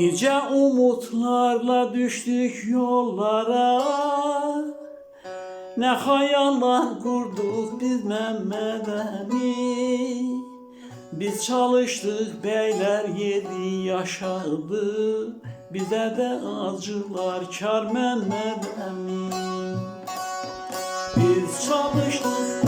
Nice umutlarla düştük yollara. Ne hayaller kurduk biz Mehmet Emin Biz çalıştık beyler yedi yaşadı. Bize de acılar kar Mehmet Emin Biz çalıştık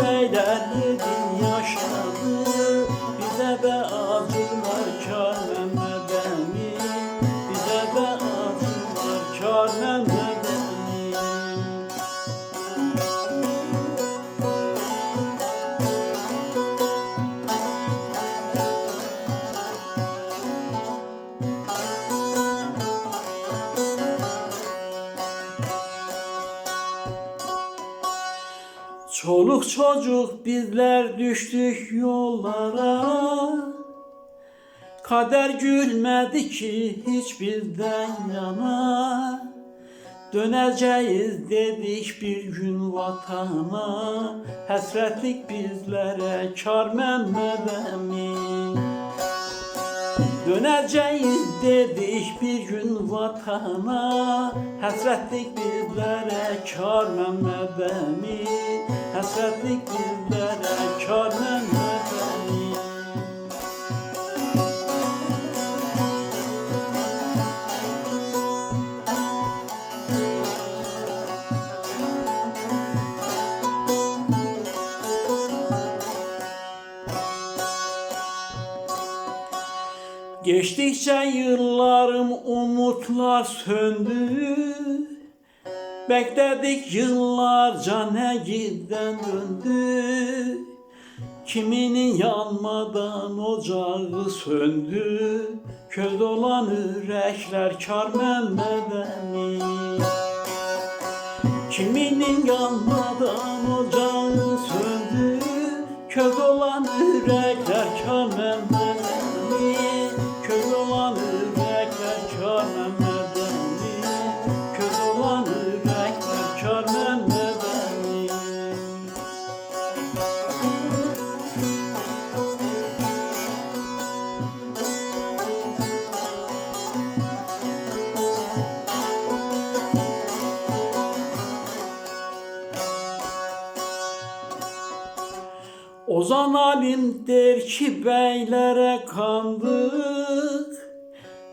Çoluk çocuk bizler düştük yollara. Kader gülmedi ki hiç bizden yana. Döneceğiz dedik bir gün vatana. Hasretlik bizlere kar Mehmet Emin Döneceğiz dedik bir gün vatana. Hasretlik bizlere kar Mehmet Emin Hasretlik bizlere kar Mehmet Geçtikçe yıllarım umutlar söndü. Bekledik yıllarca ne giden döndü. Kiminin yanmadan ocağı söndü. Köz olan yürekler kar Mehmet Kiminin yanmadan ocağı Ozan Alim der ki beylere kandık.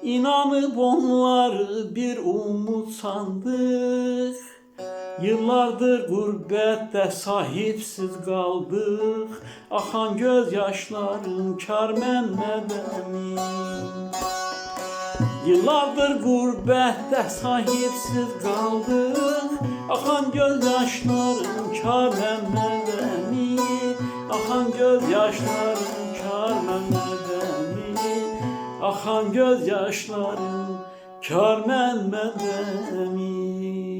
İnanıp onları bir umut sandık. Yıllardır gurbette sahipsiz kaldık. Akan gözyaşlarım kar Mehmet Emin Yıllardır gurbette sahipsiz kaldık. Akan gözyaşlarım kar Mehmet Emin Akan gözyaşlarım kar Emin Akan gözyaşlarım kar Emin